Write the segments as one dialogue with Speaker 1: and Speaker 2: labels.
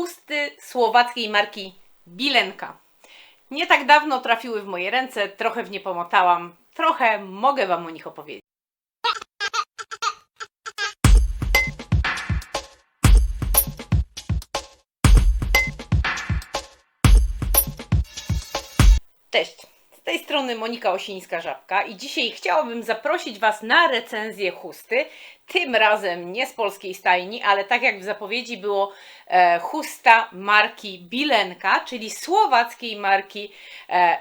Speaker 1: chusty słowackiej marki Bilenka. Nie tak dawno trafiły w moje ręce, trochę w nie pomotałam, trochę mogę Wam o nich opowiedzieć. Cześć, tej strony Monika Osińska-Żabka i dzisiaj chciałabym zaprosić Was na recenzję chusty. Tym razem nie z polskiej stajni, ale tak jak w zapowiedzi było e, chusta marki Bilenka, czyli słowackiej marki e,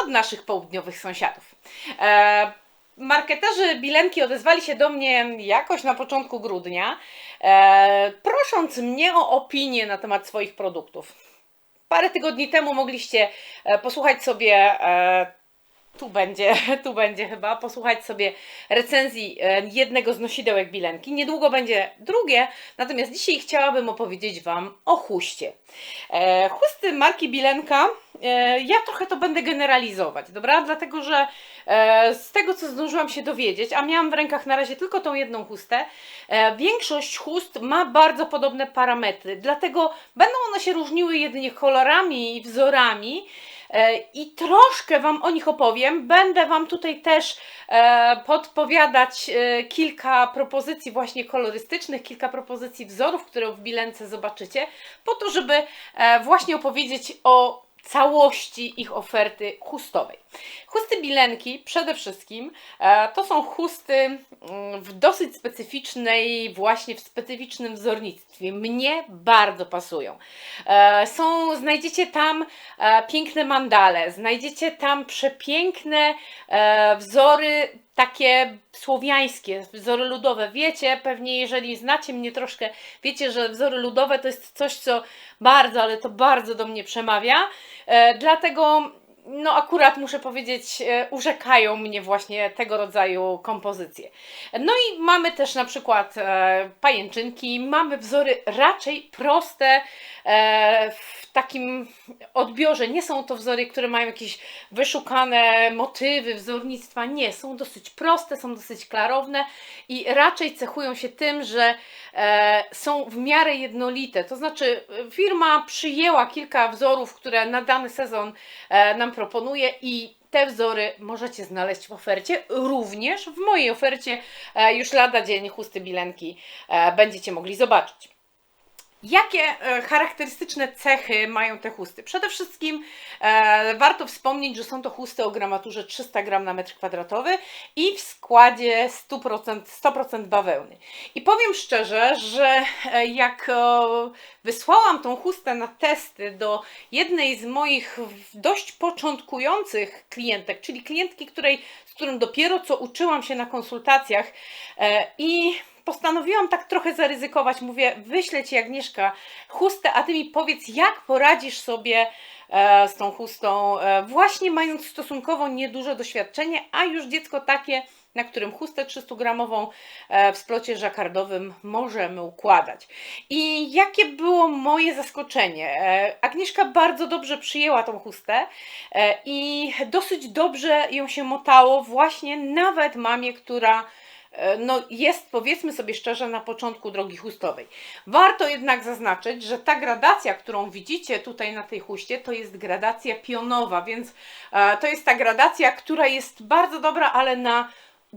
Speaker 1: od naszych południowych sąsiadów. E, Marketerzy Bilenki odezwali się do mnie jakoś na początku grudnia, e, prosząc mnie o opinię na temat swoich produktów. Parę tygodni temu mogliście e, posłuchać sobie, e, tu będzie, tu będzie chyba, posłuchać sobie recenzji e, jednego z nosidełek Bilenki. Niedługo będzie drugie, natomiast dzisiaj chciałabym opowiedzieć Wam o chuście. E, Chusty marki Bilenka, e, ja trochę to będę generalizować, dobra? Dlatego, że z tego, co zdążyłam się dowiedzieć, a miałam w rękach na razie tylko tą jedną chustę, większość chust ma bardzo podobne parametry, dlatego będą one się różniły jedynie kolorami i wzorami, I troszkę Wam o nich opowiem. Będę Wam tutaj też e, podpowiadać e, kilka propozycji właśnie kolorystycznych, kilka propozycji wzorów, które w bilence zobaczycie, po to, żeby e, właśnie opowiedzieć o całości ich oferty chustowej. Chusty bilenki przede wszystkim e, to są chusty mm, w dosyć specyficznej, właśnie w specyficznym wzornictwie. Mnie bardzo pasują. E, są, znajdziecie tam e, piękne mandale, znajdziecie tam przepiękne wzory takie słowiańskie, wzory ludowe. Wiecie, pewnie jeżeli znacie mnie troszkę, wiecie, że wzory ludowe to jest coś, co bardzo, ale to bardzo do mnie przemawia. E, dlatego no akurat muszę powiedzieć, e, urzekają mnie właśnie tego rodzaju kompozycje. No i mamy też na przykład e, pajęczynki, mamy wzory raczej proste e, w takim odbiorze. Nie są to wzory, które mają jakieś wyszukane motywy wzornictwa. Nie, są dosyć proste, są dosyć klarowne i raczej cechują się tym, że są w miarę jednolite. To znaczy, firma przyjęła kilka wzorów, które na dany sezon nam proponuje i te wzory możecie znaleźć w ofercie, również w mojej ofercie e, już lada dzień chusty bilenki e, będziecie mogli zobaczyć. Jakie e, charakterystyczne cechy mają te chusty? Przede wszystkim e, warto wspomnieć, że są to chusty o gramaturze 300 g na metr kwadratowy i w składzie 100%, 100% bawełny. I powiem szczerze, że e, jak e, wysłałam tą chustę na testy do jednej z moich dość początkujących klientek, czyli klientki, której, z którą dopiero co uczyłam się na konsultacjach e, i postanowiłam tak trochę zaryzykować. Mówię, wyślę Ci Agnieszka chustę, a Ty mi powiedz, jak poradzisz sobie e, z tą chustą, e, właśnie mając stosunkowo nieduże doświadczenie, a już dziecko takie, na którym chustę 300-gramową e, w splocie żakardowym możemy układać. I jakie było moje zaskoczenie? Agnieszka bardzo dobrze przyjęła tą chustę i dosyć dobrze ją się motało właśnie nawet mamie, która no, jest, powiedzmy sobie szczerze, na początku drogi chustowej. Warto jednak zaznaczyć, że ta gradacja, którą widzicie tutaj na tej chuście, to jest gradacja pionowa, więc e, to jest ta gradacja, która jest bardzo dobra, ale na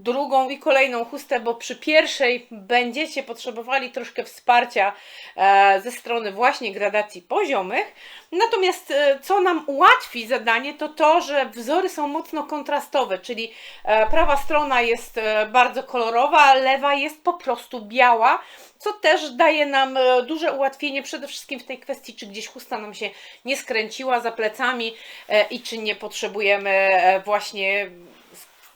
Speaker 1: drugą i kolejną chustę, bo przy pierwszej będziecie potrzebowali troszkę wsparcia e, ze strony właśnie gradacji poziomych. Natomiast e, co nam ułatwi zadanie, to to, że wzory są mocno kontrastowe, czyli e, prawa strona jest bardzo kolorowa, lewa jest po prostu biała, co też daje nam duże ułatwienie przede wszystkim w tej kwestii, czy gdzieś chusta nam się nie skręciła za plecami i czy nie potrzebujemy właśnie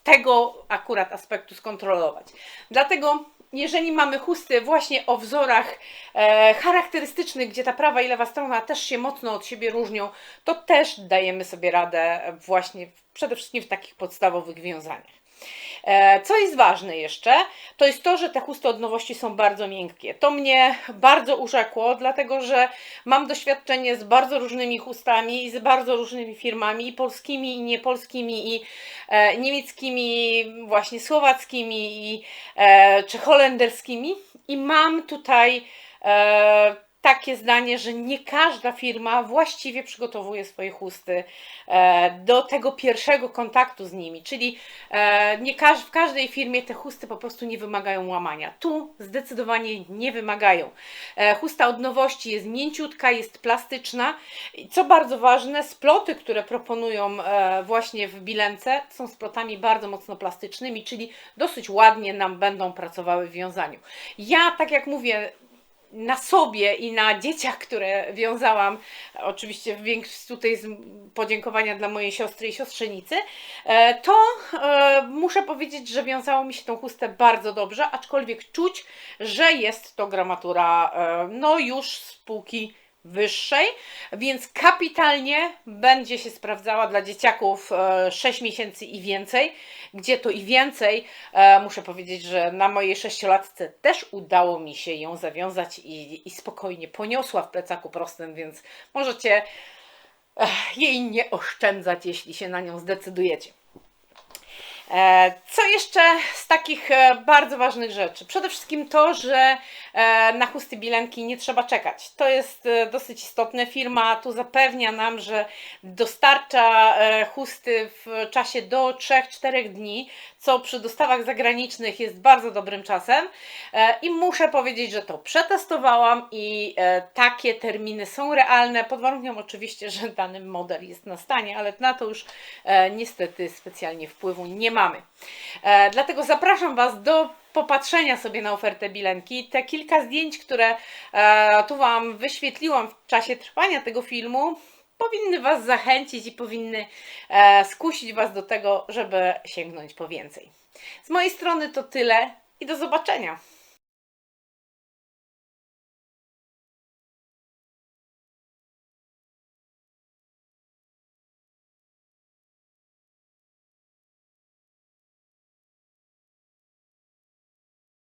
Speaker 1: tego akurat aspektu skontrolować. Dlatego jeżeli mamy chusty właśnie o wzorach e, charakterystycznych, gdzie ta prawa i lewa strona też się mocno od siebie różnią, to też dajemy sobie radę właśnie przede wszystkim w takich podstawowych wiązaniach. E, Co jest ważne jeszcze, to jest to, że te chusty od nowości są bardzo miękkie. To mnie bardzo urzekło, dlatego że mam doświadczenie z bardzo różnymi chustami i z bardzo różnymi firmami, polskimi, i niepolskimi, i e, niemieckimi, właśnie słowackimi, i, e, czy holenderskimi. I mam tutaj takie zdanie, że nie każda firma właściwie przygotowuje swoje chusty e, do tego pierwszego kontaktu z nimi, czyli e, nie każ, w każdej firmie te chusty po prostu nie wymagają łamania. Tu zdecydowanie nie wymagają. E, chusta od nowości jest mięciutka, jest plastyczna i co bardzo ważne, sploty, które proponują właśnie w bilence są splotami bardzo mocno plastycznymi, czyli dosyć ładnie nam będą pracowały w wiązaniu. Ja, tak jak mówię, na sobie i na dzieciach, które wiązałam, oczywiście większość tutaj z podziękowania dla mojej siostry i siostrzenicy, e, to e, muszę powiedzieć, że wiązało mi się tą chustę bardzo dobrze, aczkolwiek czuć, że jest to gramatura e, no już z półki wyższej, więc kapitalnie będzie się sprawdzała dla dzieciaków e, 6 miesięcy i więcej, gdzie to i więcej. E, muszę powiedzieć, że na mojej sześciolatce też udało mi się ją zawiązać i, i spokojnie poniosła w plecaku prostym, więc możecie eh, jej nie oszczędzać, jeśli się na nią zdecydujecie. E, Co jeszcze z takich e, bardzo ważnych rzeczy? Przede wszystkim to, że e, na chusty bilenki nie trzeba czekać. To jest dosyć istotne. Firma tu zapewnia nam, że dostarcza chusty w czasie do 3-4 dni, co przy dostawach zagranicznych jest bardzo dobrym czasem. I muszę powiedzieć, że to przetestowałam i takie terminy są realne, pod warunkiem oczywiście, że dany model jest na stanie, ale na to już niestety specjalnie wpływu nie mamy. E, Dlatego zapraszam Was do popatrzenia sobie na ofertę bilenki. Te kilka zdjęć, które e, tu Wam wyświetliłam w czasie trwania tego filmu, powinny Was zachęcić i powinny e, skusić Was do tego, żeby sięgnąć po więcej. Z mojej strony to tyle i do zobaczenia.